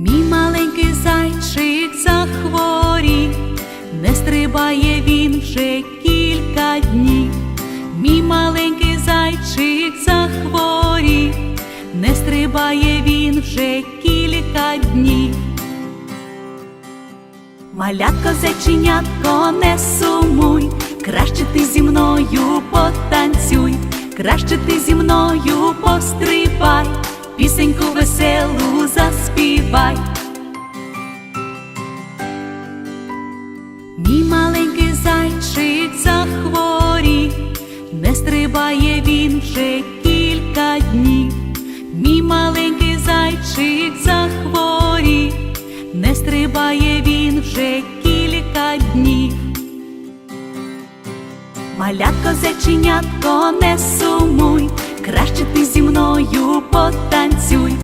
Мій маленький зайчик захворів, не стрибає він вже кілька днів. Мій маленький зайчик захворів, не стрибає він вже кілька днів. Малятко зайченятко, не сумуй, краще ти зі мною потанцюй, краще ти зі мною пострибай, пісеньку веселу заспівай. Мій маленький зайчик захворів, не стрибає він вже кілька днів. Мій маленький зайчик захворів, не стрибає він вже кілька днів. Малятко зайченятко, не сумуй,